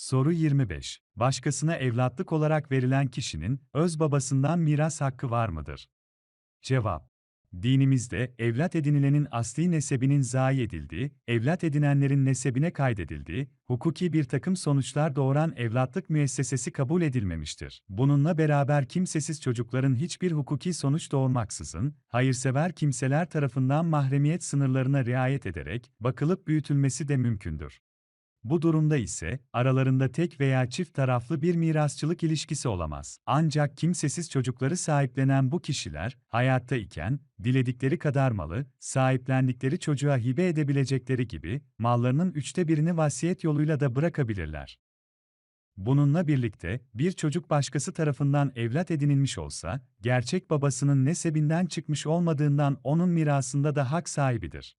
Soru 25. Başkasına evlatlık olarak verilen kişinin öz babasından miras hakkı var mıdır? Cevap. Dinimizde evlat edinilenin asli nesebinin zayi edildiği, evlat edinenlerin nesebine kaydedildiği, hukuki bir takım sonuçlar doğuran evlatlık müessesesi kabul edilmemiştir. Bununla beraber kimsesiz çocukların hiçbir hukuki sonuç doğurmaksızın, hayırsever kimseler tarafından mahremiyet sınırlarına riayet ederek bakılıp büyütülmesi de mümkündür. Bu durumda ise aralarında tek veya çift taraflı bir mirasçılık ilişkisi olamaz. Ancak kimsesiz çocukları sahiplenen bu kişiler hayatta iken diledikleri kadar malı sahiplendikleri çocuğa hibe edebilecekleri gibi mallarının üçte birini vasiyet yoluyla da bırakabilirler. Bununla birlikte bir çocuk başkası tarafından evlat edinilmiş olsa gerçek babasının nesebinden çıkmış olmadığından onun mirasında da hak sahibidir.